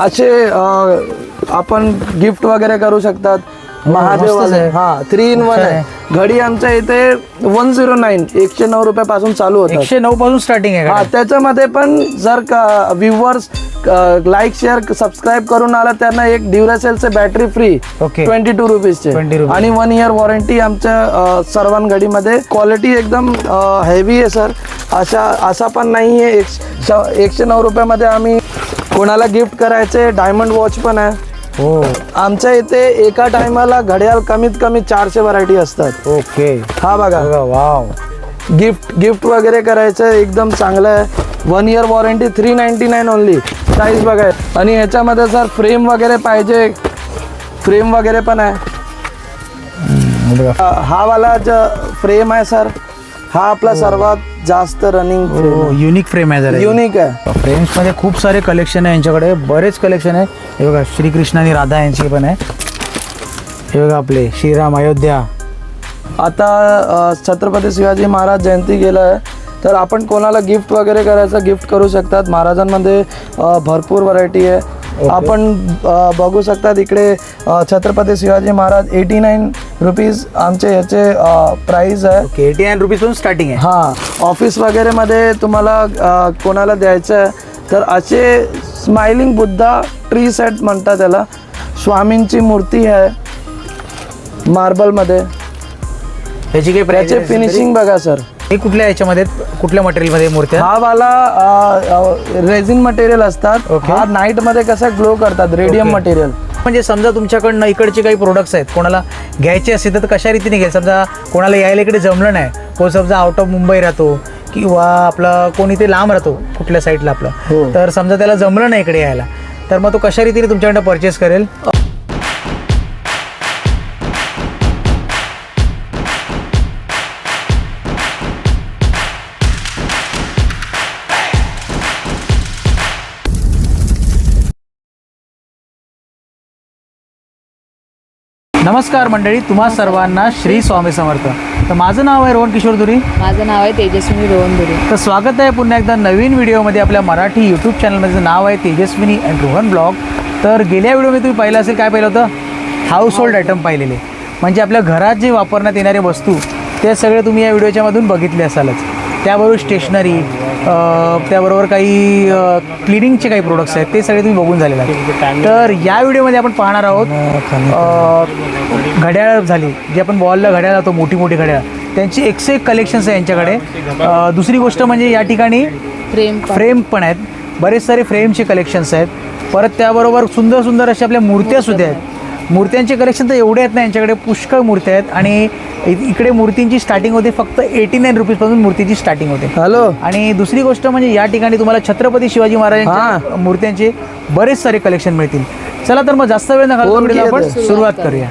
असे आपण गिफ्ट वगैरे करू शकतात. महादेव मस्तच आहे. हा थ्री इन वन आहे. घडी आमच्या इथे वन झिरो नाईन एकशे नऊ रुपयापासून चालू होतात. एकशे नऊ पासून स्टार्टिंग आहे हा. त्याच्यामध्ये पण जर का व्ह्युअर्स लाईक शेअर सबस्क्राईब करून आला त्यांना एक ड्युरासेलचे बॅटरी फ्री. ट्वेंटी टू रुपीजचे 20 रुपये. आणि वन इयर वॉरंटी आमच्या सर्वां घडीमध्ये. क्वालिटी एकदम हेवी आहे सर अशा असा पण नाही आहे एकशे नऊ रुपयामध्ये आम्ही कोणाला गिफ्ट करायचे डायमंड वॉच पण आहे. हो. आमच्या इथे एका टायमाला घड्याळ कमीत कमी चारशे व्हरायटी असतात. ओके. हा बघा. बघा वाव गिफ्ट गिफ्ट वगैरे करायचं एकदम चांगलं आहे. One year warranty three ninety nine only size बघा. आणि ह्याच्यामध्ये जर फ्रेम वगैरे पाहिजे. फ्रेम वगैरे पण आहे. हा वाला जो फ्रेम आहे सर हा आपला सर्वात जास्त रनिंग हो युनिक फ्रेम आहे. जरा युनिक आहे. फ्रेम्समध्ये खूप सारे कलेक्शन आहे यांच्याकडे. बरेच कलेक्शन आहे. हे बघा श्रीकृष्ण आणि राधा यांची पण आहे. हे बघा आपले श्रीराम अयोध्या. आता अ, छत्रपती शिवाजी महाराज जयंती गेलं आहे तर आपण कोणाला गिफ्ट वगैरे करायचं गिफ्ट करू शकतात? महाराजांमध्ये अ, भरपूर व्हरायटी आहे. आपण अ, बघू शकतात इकडे अ, Chhatrapati Shivaji Maharaj eighty nine rupees आमचे याचे प्राईज आहे. एटी नाईन रुपीजपासून स्टार्टिंग आहे. हां ऑफिस वगैरेमध्ये तुम्हाला अ, कोणाला द्यायचं आहे तर असे स्माइलिंग बुद्धा ट्री सेट म्हणतात त्याला. स्वामींची मूर्ती आहे मार्बलमध्ये त्याची काही प्राइस त्याचे फिनिशिंग बघा सर हे कुठल्या याच्यामध्ये कुठल्या मटेरियलमध्ये मूर्त्या हा वाला रेझिन मटेरियल असतात. Okay. हा नाईटमध्ये कसं ग्लो करतात रेडियम. मटेरियल म्हणजे समजा तुमच्याकडनं इकडचे काही प्रोडक्ट्स आहेत कोणाला घ्यायचे असेल तर कशा रीतीने घ्यायचं समजा कोणाला यायला इकडे जमलं नाही कोण समजा आउट ऑफ मुंबई राहतो किंवा आपला कोणी ते लांब राहतो कुठल्या साईडला हो. आपलं तर समजा त्याला जमलं नाही इकडे यायला तर मग तो कशा रीतीने तुमच्याकडनं परचेस करेल नमस्कार मंडळी तुम्हा सर्वांना श्री स्वामी समर्थ. तर माझं नाव आहे रोहन किशोर दुरी. माझं नाव आहे तेजस्विनी रोहन दुरे. तर स्वागत आहे पुन्हा एकदा नवीन व्हिडिओमध्ये आपल्या मराठी यूट्यूब चॅनलमध्ये नाव आहे तेजस्विनी अँड रोहन ब्लॉग. तर गेल्या व्हिडिओमध्ये तुम्ही पाहिलं असेल काय पाहिलं होतं? हाऊस होल्ड आयटम पाहिलेले. म्हणजे आपल्या घरात जे वापरण्यात येणारे वस्तू ते सगळे तुम्ही या व्हिडिओच्या मधून बघितले असालच. त्याबरोबर स्टेशनरी त्याबरोबर काही क्लिनिंगचे काही प्रोडक्ट्स आहेत ते सगळे तुम्ही बघून झालेले आहेत. तर या व्हिडिओमध्ये आपण पाहणार आहोत घड्याळ झाली जी आपण बॉलला घड्याळ लावतो मोठी मोठी घड्याळ. त्यांची एकशे एक कलेक्शन्स आहे यांच्याकडे. दुसरी गोष्ट म्हणजे या ठिकाणी प्रेम फ्रेम पण आहेत. बरेच सारे फ्रेमचे कलेक्शन्स आहेत. परत त्याबरोबर सुंदर सुंदर अशा आपल्या मूर्त्या सुद्धा आहेत. मूर्त्यांचे कलेक्शन तर एवढे आहेत ना यांच्याकडे पुष्कळ मूर्त्या आहेत. आणि इकडे मूर्तींची स्टार्टिंग होते फक्त एटी नाईन रुपीजपासून मूर्तीची स्टार्टिंग होते. हॅलो आणि दुसरी गोष्ट म्हणजे या ठिकाणी तुम्हाला छत्रपती शिवाजी महाराजांच्या मूर्त्यांचे बरेच सारे कलेक्शन मिळतील. चला तर मग जास्त वेळ नका आपण? सुरुवात करूया.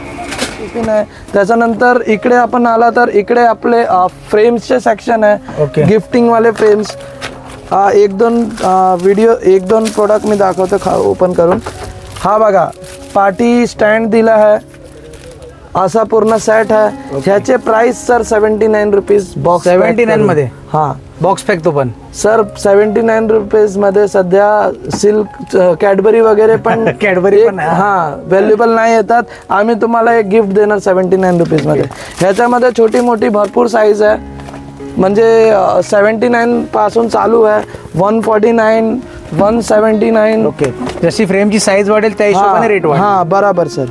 त्याच्यानंतर इकडे आपण आला तर इकडे आपले फ्रेम्सचे सेक्शन आहे. Okay. गिफ्टिंग वाले फ्रेम्स एक दोन व्हिडिओ एक दोन प्रोडक्ट मी दाखवतो खा ओपन करून. हा बघा पार्टी स्टँड दिला आहे असा पूर्ण सेट आहे ह्याचे price sir seventy nine rupees box 79 मध्ये? हा। बॉक्स फेकतो पण. सर सेवन्टी नाईन रुपीजमध्ये सध्या सिल्क कॅडबरी वगैरे पण एक- पण. हा व्हॅल्युएबल नाही येतात. आम्ही तुम्हाला एक गिफ्ट देणार सेवन्टी नाईन रुपीजमध्ये ह्याच्यामध्ये छोटी मोठी भरपूर साईज आहे. म्हणजे सेवन्टी नाईन पासून चालू आहे. One forty nine one seventy nine okay जशी फ्रेमची साईज वाढेल त्या हिशोबाने रेट वाढेल. हा बराबर सर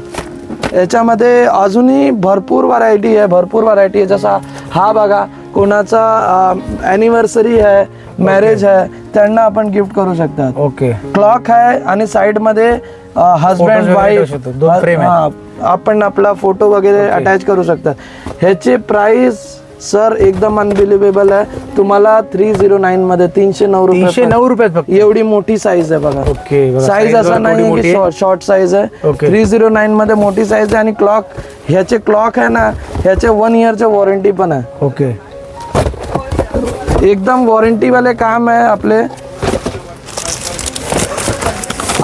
याच्यामध्ये अजूनही भरपूर व्हरायटी आहे भरपूर व्हरायटी आहे. जसा हा बघा कोणाचा ॲनिव्हर्सरी आहे मॅरेज आहे त्यांना आपण गिफ्ट करू शकतात. ओके क्लॉक आहे आणि साइडमध्ये हजबंड वाईफ. आपण आपला फोटो वगैरे अटॅच करू शकतात. ह्याची प्राइस सर एकदम अनबिलिव्हेबल आहे. तुम्हाला थ्री झिरो नाईन मध्ये तीनशे नऊ तीनशे रुपये नऊ रुपयात फक्त? एवढी मोठी साईज आहे बघा. ओके बघा, साईज size असा नाही थोडी आहे मोठी. की आहे. शॉर्ट साईज आहे. Okay. थ्री झिरो नाईन मध्ये मोठी साईज आहे आणि क्लॉक ह्याचे क्लॉक आहे ना ह्याचे वन इयरचे वॉरंटी पण आहे. ओके. एकदम वॉरंटी वाले काम आहे आपले.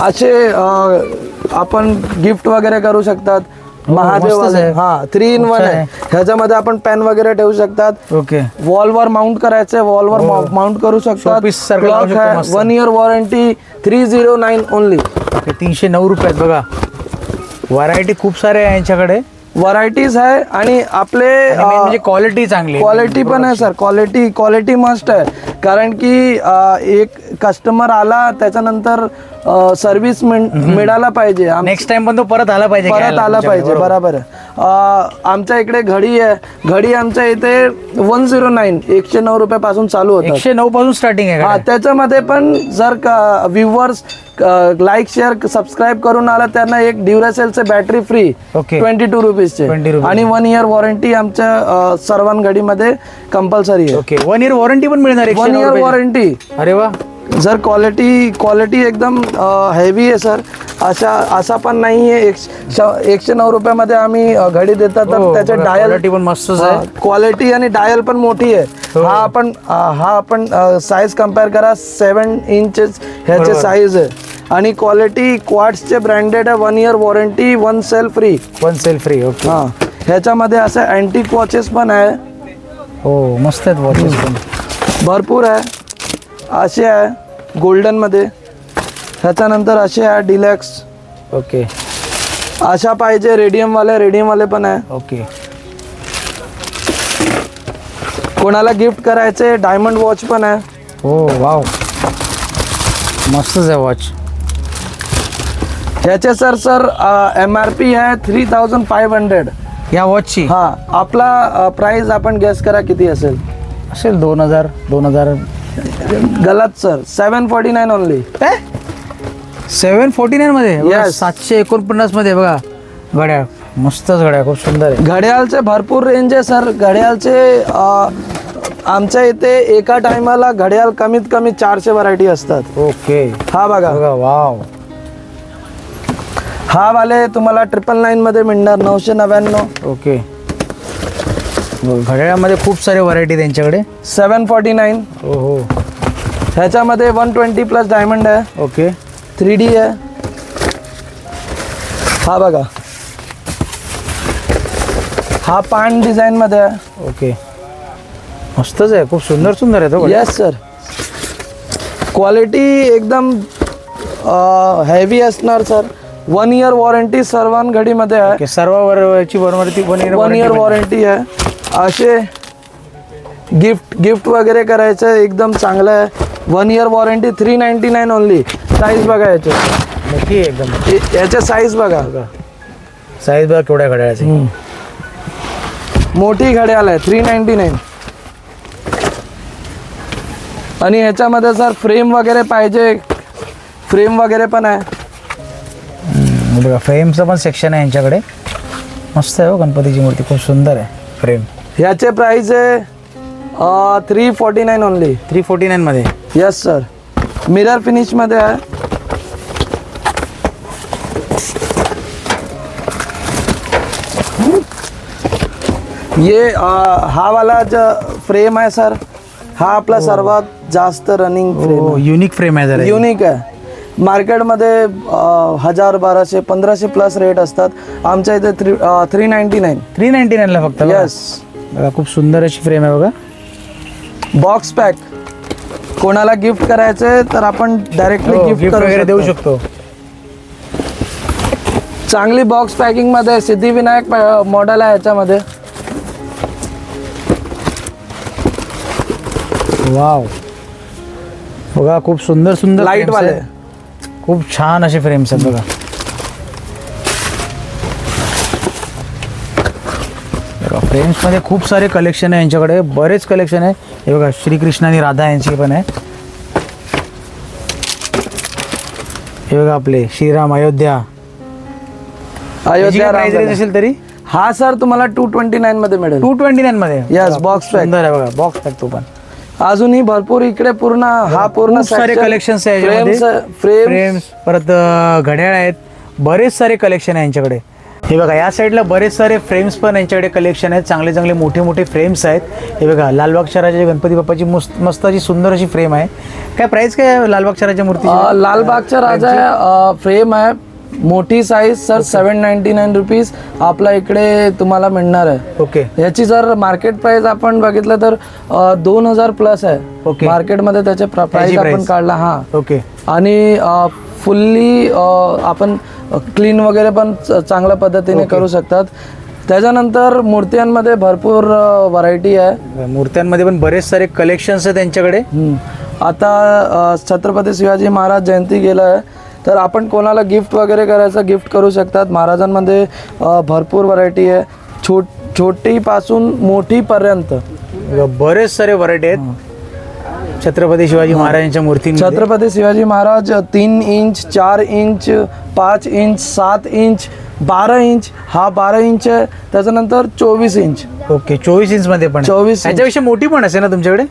असे अ, आपण गिफ्ट वगैरे करू शकतात. महादेव मस्तच आहे. हा थ्री इन वन आहे. ह्याच्यामध्ये आपण पेन वगैरे ठेवू शकतात. ओके. वॉलवर माउंट करायचे वॉलवर माउंट करू शकतात. One year warranty three zero nine only तीनशे नऊ रुपयात बघा. व्हरायटी खूप सारे आहे यांच्याकडे. व्हरायटीज आहे आणि आपले अ, म्हणजे क्वालिटी चांगली आहे. क्वालिटी पण आहे सर क्वालिटी क्वालिटी मस्ट आहे. कारण की एक कस्टमर आला त्याच्यानंतर सर्व्हिस मिळाला पाहिजे. आम- नेक्स्ट टाइम पण तो परत आला पाहिजे परत घ्यायला आला तुमच्याकडे, पाहिजे बरोबर. आहे. अ, आमच्या इकडे घडी आहे घडी आमच्या इथे वन झिरो नाईन एकशे नऊ रुपयापासून चालू होतात एकशे नऊ पासून स्टार्टिंग आहे हा. त्याच्यामध्ये पण जर व्ह्युअर्स लाईक शेअर सबस्क्राईब करून आला त्यांना एक ड्युरासेलचे बॅटरी फ्री. ट्वेंटी टू 20 रुपीजचे. आणि वन इयर वॉरंटी आमच्या सर्वां घडीमध्ये कंपल्सरी आहे ओके वन इयर वॉरंटी पण मिळणार एकशे वन इयर. वॉरंटी अरे वा जर क्वालिटी क्वालिटी एकदम हेवी आहे सर अशा असा पण नाही आहे एकशे नऊ रुपयामध्ये आम्ही घडी देतात तर हो, त्याचे डायल पण मस्तच आहे. क्वालिटी आणि डायल पण मोठी आहे. हो. हा आपण हा आपण साईज कंपेअर करा सेवन इंचेस ह्याचे. साईज आहे. आणि क्वालिटी क्वाड्सचे ब्रँडेड आहे one year warranty one cell free one cell free okay हां. ह्याच्यामध्ये असे अँटिक वॉचेस पण आहे. हो मस्त आहेत वॉचेस पण. भरपूर आहे. असे आहे गोल्डनमध्ये ह्याच्यानंतर असे आहे डिलॅक्स ओके. अशा पाहिजे रेडियमवाले रेडियमवाले पण आहे. ओके. कोणाला गिफ्ट करायचे डायमंड वॉच पण आहे. हो वाव. मस्तच आहे वॉच ह्याचे sir sir M R P आहे थ्री थाउजंड फाईव्ह हंड्रेड या वॉचची हा आपला प्राइस आपण गेस करा किती असेल. असेल दोन हजार दोन हजार. गलत sir seven forty nine only seven forty nine मध्ये? Yes. सातशे एकोणपन्नासमध्ये बघा. घड्याळ. मस्तच घड्याळ खूप सुंदर आहे. घड्याळचे भरपूर रेंज आहे सर घड्याळचे अ, आमच्या इथे एका टायमाला घड्याळ कमीत कमी चारशे व्हरायटी असतात. ओके. हा बघा. बघा वाव. हा वाले तुम्हाला ट्रिपल नाईन मध्ये मिळणार नऊशे नव्याण्णव. ओके. घड्याळामध्ये खूप सारे व्हरायटी त्यांच्याकडे. Seven forty nine. हो हो ह्याच्यामध्ये वन ट्वेंटी प्लस डायमंड आहे. ओके. थ्री डी आहे. हा बघा. हा पान डिझाईन मध्ये आहे. ओके. मस्तच आहे खूप सुंदर सुंदर आहे तो. येस सर क्वालिटी एकदम हेवी असणार सर वन इयर वॉरंटी सर्वां घडीमध्ये आहे. ओके सर्व वरची वरवरती one year one year warranty आहे. असे गिफ्ट गिफ्ट वगैरे करायचं एकदम चांगलं आहे. One year warranty three ninety nine only size बघा याचे. मोठी आहे एकदम. हे- याचे साईज बघा. साईज बघा केवढ्या घड्याळाची. मोठी घड्याळ आहे थ्री नाईन्टी नाईन आणि ह्याच्यामध्ये सर फ्रेम वगैरे पाहिजे. फ्रेम वगैरे पण आहे. हे बघा फ्रेमचं पण सेक्शन आहे यांच्याकडे. मस्त आहे हो गणपतीची मूर्ती. खूप सुंदर आहे फ्रेम ह्याचे प्राइस आहे three forty nine only three forty नाईनमध्ये yes sir mirror फिनिशमध्ये आहे. ये अ, हा वाला जो फ्रेम आहे सर हा आपला सर्वात जास्त रनिंग फ्रेम हो युनिक फ्रेम आहे जरा युनिक आहे. मार्केटमध्ये अ, हजार बाराशे पंधराशे प्लस रेट असतात. आमच्या इथे three three ninety nine three ninety नाईनला फक्त बघा. येस बघा खूप सुंदर अशी फ्रेम आहे बघा. बॉक्स पॅक कोणाला गिफ्ट करायचे तर आपण डायरेक्टली गिफ्ट गिफ्ट वगैरे देऊ शकतो. शकतो. चांगली बॉक्स पॅकिंगमध्ये सिद्धिविनायक मॉडेल आहे याच्यामध्ये. वाव. बघा खूप सुंदर सुंदर लाइट frames वाले. आहेत. खूप छान असे फ्रेम्स आहेत बघा. बघा फ्रेम्समध्ये खूप सारे कलेक्शन आहे यांच्याकडे. बरेच कलेक्शन आहे. हे बघा श्रीकृष्ण आणि राधा यांची पण आहे. हे बघा आपले श्रीराम अयोध्या. अयोध्या रामलला. असेल तरी? हा सर तुम्हाला टू ट्वेंटी नाईन मध्ये मिळेल. टू ट्वेंटी नाईन मध्ये. Yes, box pack. सुंदर आहे बघा बॉक्स पॅक तो पण. अजूनही भरपूर इकडे पूर्ण हा पूर्ण खूप सारे कलेक्शन्स आहे फ्रेम्स परत अ, घड्याळ आहेत. बरेच सारे कलेक्शन आहे यांच्याकडे. हे बघा या साईडला बरेच सारे फ्रेम्स पण यांच्याकडे कलेक्शन आहेत. चांगले चांगले मोठे मोठे फ्रेम्स आहेत. हे बघा लालबाग शहराच्या गणपती बाप्पाची मस्त मस्त अशी सुंदर अशी फ्रेम आहे. काय प्राइस काय आहे लालबाग शहराच्या मूर्ती लालबागचा राजा फ्रेम आहे मोठी size sir seven ninety nine rupees आपल्या इकडे तुम्हाला मिळणार आहे. ओके याची जर मार्केट प्राइस आपण बघितलं तर दोन हजार प्लस आहे. Okay. मार्केटमध्ये त्याचे प्राइस आपण. काढला हा. ओके आणि फुल्ली आपण क्लीन वगैरे पण चांगल्या पद्धतीने करू शकतात. त्याच्यानंतर मूर्त्यांमध्ये भरपूर व्हरायटी आहे. मूर्त्यांमध्ये पण बरेच सारे कलेक्शन्स आहे त्यांच्याकडे. आता छत्रपती शिवाजी महाराज जयंती गेलं आहे तर आपण कोणाला गिफ्ट वगैरे करायचं गिफ्ट करू शकतात. महाराजांमध्ये भरपूर व्हरायटी आहे. छोट छोटीपासून मोठीपर्यंत. बरेच सारे व्हरायटी आहेत. छत्रपती शिवाजी महाराजांच्या मूर्ती छत्रपती शिवाजी महाराज तीन इंच चार इंच पाच इंच सात इंच बारा इंच हा बारा इंच आहे त्याच्यानंतर चोवीस इंच. ओके चोवीस इंच मध्ये पण 24 इंच. याच्यापेक्षा मोठी पण असेल ना तुमच्याकडे?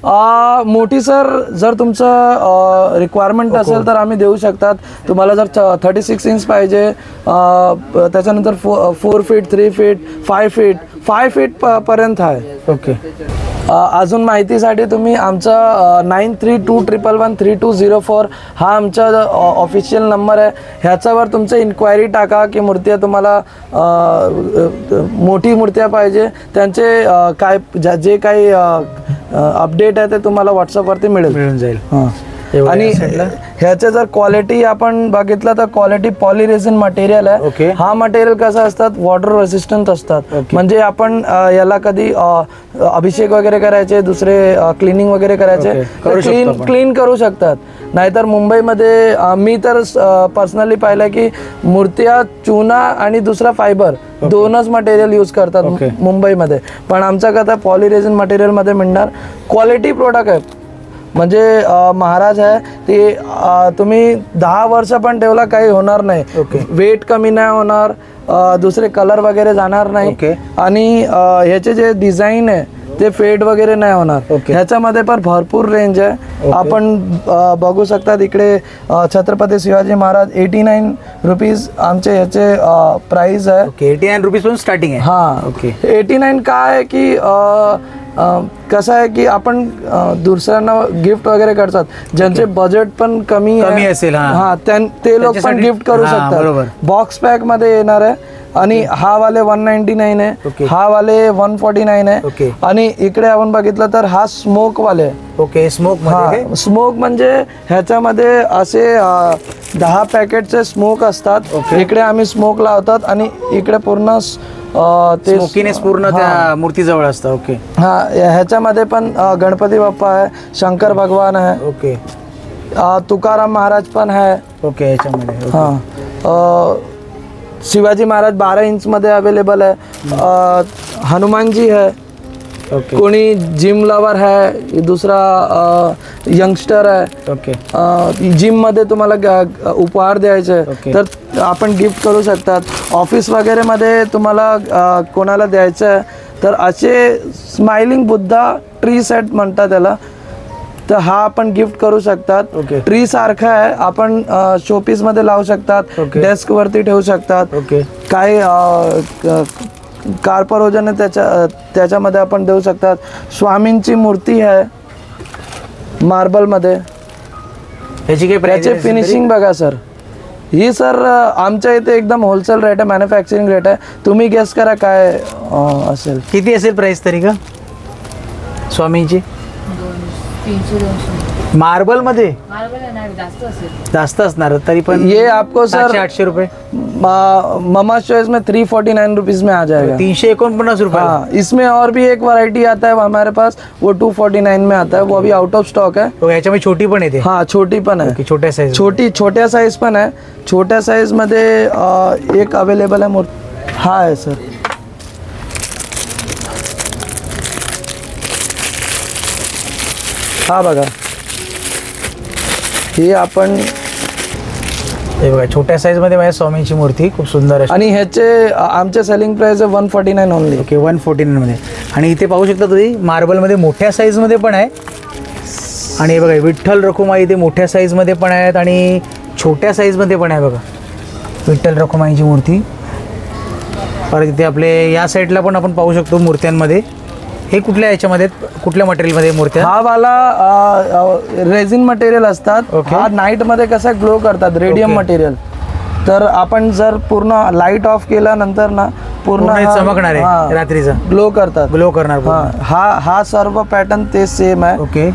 मोठी सर जर तुमचं रिक्वायरमेंट असेल तर आम्ही देऊ शकतात. तुम्हाला जर थर्टी सिक्स इंच पाहिजे त्याच्यानंतर फो four feet three feet five feet five feet पर्यंत आहे. ओके. अजून माहितीसाठी तुम्ही आमचा nine three two triple one three two zero four हा आमचा ऑफिशियल नंबर आहे. ह्याच्यावर तुमचं इन्क्वायरी टाका की मूर्त्या तुम्हाला मोठी मूर्त्या पाहिजे. त्यांचे काय ज्या- जे काही अपडेट आहे ते तुम्हाला व्हॉट्सअपवरती मिळेल. मिळून जाईल. हां. आणि. ह्याचे जर क्वालिटी आपण बघितलं तर क्वालिटी पॉलिरेझिन मटेरियल. आहे हा मटेरियल कसं असतात वॉटर रेसिस्टंट असतात. म्हणजे आपण याला कधी अभिषेक वगैरे करायचे दुसरे क्लिनिंग वगैरे करायचे क्लीन. क्लीन करू शकतात नाहीतर मुंबईमध्ये मी तर पर्सनली पाहिलं की मूर्त्या चुना आणि दुसरा फायबर दोनच मटेरियल यूज करतात. मुंबईमध्ये पण आमच्या कथा पॉलिरेझिन मटेरियलमध्ये मिळणार क्वालिटी प्रोडक्ट आहे म्हणजे महाराज आहे ते तुम्ही दहा वर्ष पण ठेवला काही होणार नाही ओके. वेट कमी नाही होणार दुसरे कलर वगैरे जाणार नाही ओके. आणि ह्याचे जे डिझाईन आहे ते फेड वगैरे नाही होणार ओके. ह्याच्यामध्ये पण भरपूर रेंज आहे ओके. आपण बघू शकतात इकडे Chhatrapati Shivaji Maharaj eighty nine rupees आमचे ह्याचे प्राइस आहे एटी नाईन रुपीज स्टार्टिंग आहे हा ओके एटी नाईन काय आहे की अ, कसं आहे की आपण दुसऱ्यांना गिफ्ट वगैरे करतात ज्यांचे बजेट पण कमी कमी असेल, हा. ते लोक पण गिफ्ट करू. शकतात बॉक्स पॅकमध्ये येणार आहे आणि हा वाले वन नाईन्टी नाईन आहे. हा वाले वन फोर्टी नाईन. आहे आणि इकडे आपण बघितलं तर हा स्मोक वाले ओके स्मोक हा स्मोक म्हणजे ह्याच्यामध्ये असे दहा पॅकेटचे स्मोक असतात. इकडे आम्ही स्मोक लावतात आणि इकडे पूर्ण ते स्मोकीनेस पूर्ण. त्या मूर्तीजवळ असतं ओके. हा ह्याच्यामध्ये पण गणपती बाप्पा आहे शंकर भगवान आहे. ओके. तुकाराम महाराज पण आहे. ओके याच्यामध्ये. हा. शिवाजी महाराज बारा इंच मध्ये अवेलेबल आहे हनुमानजी है ओके कोणी जिम लवर है दुसरा यंगस्टर आहे ओके जिममध्ये तुम्हाला ग- उपहार द्यायचे आहे, ओके. तर आपण गिफ्ट करू शकतात. ऑफिस वगैरे मध्ये तुम्हाला अ, कोणाला द्यायचं आहे तर असे स्माइलिंग बुद्धा ट्री सेट म्हणतात त्याला. तर हा आपण गिफ्ट करू शकतात. ओके. ट्री सारखा आहे. आपण शोपीसमध्ये लावू शकतात. ओके. डेस्क वरती ठेवू शकतात. ओके काही कार्परोजन त्याच्या त्याच्यामध्ये आपण देऊ शकतात. स्वामींची मूर्ती आहे मार्बलमध्ये. याची काही प्राइस त्याचे फिनिशिंग बघा सर. ही सर आमच्या इथे एकदम होलसेल रेट आहे मॅन्युफॅक्चरिंग रेट आहे. तुम्ही गेस करा काय असेल. किती असेल प्राइस तरी का स्वामींची? तीनशे दोनशे. मार्बलमध्ये? मार्बल नाही जास्त असेल. जास्त असणार तरी पण ये आपको सर आठशे रुपये. ममा चॉइस में थ्री फोर्टी नाइन रुपीज में आ जाएगा. तीनशे एकोणपन्नास रुपये. हाँ इसमें और भी एक वैरायटी आता है वो हमारे पास वो टू फोर्टी नाइन में आता है वो अभी आउट ऑफ स्टॉक है. हो, याच्यामध्ये छोटी पण येते. हाँ छोटी पण आहे छोट्या साईज छोटी छोट्या साईज पण आहे छोट्या साईजमध्ये एक अवेलेबल आहे मूर्ती हा आहे सर. हा बघा. ही आपण हे बघा छोट्या साईजमध्ये माझ्या स्वामींची मूर्ती खूप सुंदर आहे आणि ह्याचे अं, आमचे सेलिंग प्राइस आहे one forty nine only okay one forty मध्ये. आणि इथे पाहू शकता तुम्ही मार्बलमध्ये मोठ्या साईजमध्ये पण आहे. आणि हे बघा विठ्ठल रखुमाई इथे मोठ्या साईजमध्ये पण आहेत आणि छोट्या साईजमध्ये पण आहे बघा. विठ्ठल रखुमाईची मूर्ती. परत इथे आपले या साईडला पण आपण पाहू शकतो मूर्त्यांमध्ये. हे कुठल्या याच्यामध्ये? कुठल्या मटेरियलमध्ये मूर्त्या? हा वाला रेझिन मटेरियल असतात. हा नाईटमध्ये कसा ग्लो करतात रेडियम. मटेरियल तर आपण जर पूर्ण लाइट ऑफ केल्यानंतर ना पूर्ण हा- चमकणार आहे रात्रीचा. ग्लो करतात. ग्लो करणार हा. हा हा सर्व पॅटर्न ते सेम आहे. ओके.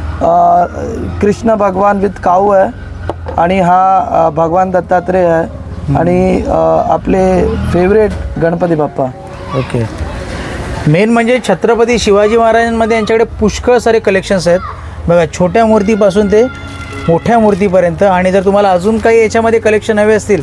कृष्ण भगवान विथ काऊ आहे आणि हा भगवान दत्तात्रेय आहे. आणि आपले favourite Ganpati Bappa. Okay. Main म्हणजे छत्रपती शिवाजी महाराजांमध्ये यांच्याकडे पुष्कळ सारे कलेक्शन्स आहेत. बघा छोट्या मूर्तीपासून ते मोठ्या मूर्तीपर्यंत. आणि जर तुम्हाला अजून काही याच्यामध्ये कलेक्शन हवे असतील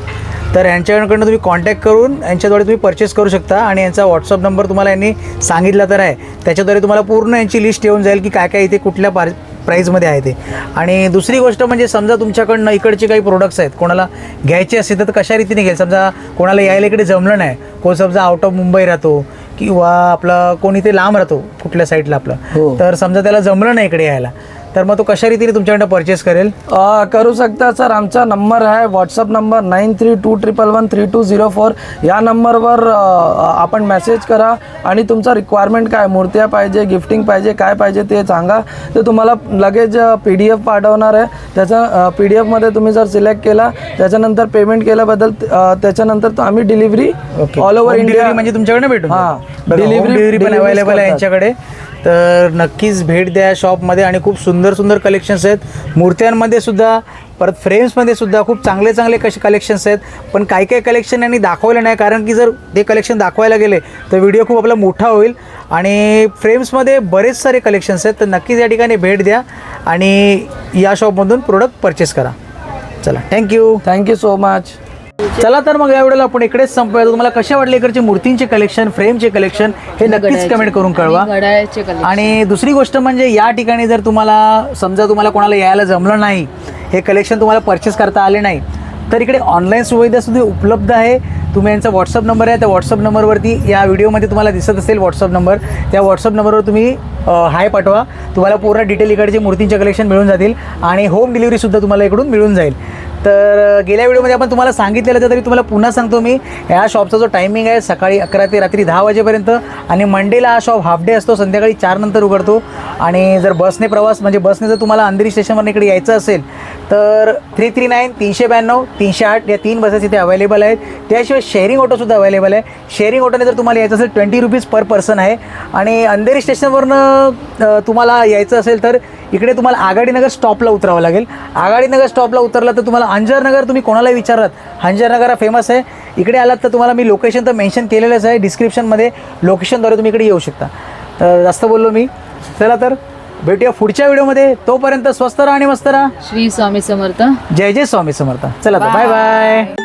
तर यांच्याकडनं तुम्ही कॉन्टॅक्ट करून यांच्याद्वारे तुम्ही परचेस करू शकता. आणि यांचा व्हॉट्सअप नंबर तुम्हाला यांनी सांगितला तर आहे. त्याच्याद्वारे तुम्हाला पूर्ण यांची लिस्ट येऊन जाईल की काय काय इथे कुठल्या पार प्राईजमध्ये आहे ते. आणि दुसरी गोष्ट म्हणजे समजा तुमच्याकडनं इकडचे काही प्रोडक्ट्स आहेत कोणाला घ्यायचे असतील तर कशा रीतीने घ्यायचं? समजा कोणाला यायला इकडे जमलं नाही. कोण समजा आउट ऑफ मुंबई राहतो किंवा आपला कोणी ते लांब राहतो कुठल्या साईडला आपलं हो. तर समजा त्याला जमलं नाही इकडे यायला तर मग तो कशा रीतीने तुमच्याकडनं परचेस करेल? करू शकता सर. आमचा नंबर आहे WhatsApp number nine three two triple one three two zero four. या नंबरवर आपण मेसेज करा आणि तुमचा रिक्वायरमेंट काय? मूर्त्या पाहिजे गिफ्टिंग पाहिजे काय पाहिजे ते सांगा. ते तुम्हाला लगेच पी डी एफ पाठवणार आहे. त्याचा पी डी एफमध्ये तुम्ही जर सिलेक्ट केला त्याच्यानंतर पेमेंट केल्याबद्दल त्याच्यानंतर तो आम्ही डिलिव्हरी ऑल ओव्हर इंडिया म्हणजे तुमच्याकडे भेटून हां. डिलिव्हरी पण अवेलेबल आहे. यांच्याकडे. तर नक्कीच भेट द्या शॉपमध्ये आणि खूप सुंदर सुंदर कलेक्शन्स आहेत. मूर्त्यांमध्ये सुद्धा परत फ्रेम्समध्ये सुद्धा खूप चांगले चांगले कसे कलेक्शन्स आहेत. पण काही काही कलेक्शन यांनी दाखवलं नाही. कारण की जर ते कलेक्शन दाखवायला गेले तर व्हिडिओ खूप आपला मोठा होईल. आणि फ्रेम्समध्ये बरेच सारे कलेक्शन्स आहेत. तर नक्कीच या ठिकाणी भेट द्या आणि या शॉपमधून प्रोडक्ट परचेस करा. चला थँक्यू थँक्यू सो मच चला तर मग या वेळेला आपण इकडेच संपूया तुम्हाला कसे वाटले इकडचे मूर्तींचे कलेक्शन फ्रेमचे कलेक्शन हे नक्कीच कमेंट करून कळवा. आणि दुसरी गोष्ट म्हणजे या ठिकाणी जर तुम्हाला समजा तुम्हाला कोणाला यायला जमलं नाही हे कलेक्शन तुम्हाला परचेस करता आले नाही तर इकडे ऑनलाईन सुविधा सुद्धा उपलब्ध आहे. तुम्ही यांचा व्हॉट्सअप नंबर आहे. त्या व्हॉट्सअप नंबरवरती या व्हिडिओमध्ये तुम्हाला दिसत असेल व्हॉट्सअप नंबर त्या व्हॉट्सअप नंबरवर तुम्ही हाय पाठवा. तुम्हाला पूर्ण डिटेल इकडचे मूर्तींचे कलेक्शन मिळून जातील आणि होम डिलिव्हरीसुद्धा तुम्हाला इकडून मिळून जाईल. तर गेल्या व्हिडिओमध्ये आपण तुम्हाला सांगितलेलं तर तरी तुम्हाला पुन्हा सांगतो मी ह्या शॉपचा जो टायमिंग आहे सकाळी अकरा ते रात्री दहा वाजेपर्यंत आणि मंडेला हा शॉप हाफ डे असतो संध्याकाळी चार नंतर उघडतो. आणि जर बसने प्रवास म्हणजे बसने जर तुम्हाला अंधेरी स्टेशनवर इकडे यायचं असेल तर थ्री थ्री नाईन तीनशे ब्याण्णव तीनशे आठ या तीन बसेस इथे अवेलेबल आहेत. त्याशिवाय शेअरिंग ऑटोसुद्धा अवेलेबल आहे. शेअरिंग ऑटोने जर तुम्हाला यायचं असेल ट्वेंटी रुपीज पर पर्सन आहे. आणि अंधेरी स्टेशनवरनं तुम्हाला यायचं असेल तर इकडे तुम्हाला आघाडीनगर स्टॉपला उतरावं लागेल. आघाडीनगर स्टॉपला उतरला तर तुम्हाला अंजरनगर तुम्ही कोणालाही विचारलात अंजरनगर हा फेमस आहे. इकडे आलात तर तुम्हाला मी लोकेशन तर मेन्शन केलेलंच आहे. डिस्क्रिप्शनमध्ये लोकेशनद्वारे तुम्ही इकडे येऊ शकता. तर जास्त बोललो मी. चला तर भेटूया पुढच्या व्हिडिओमध्ये. तोपर्यंत स्वस्त राहा आणि मस्त राहा. श्री स्वामी समर्थ. जय जय स्वामी समर्थ. चला तर बाय बाय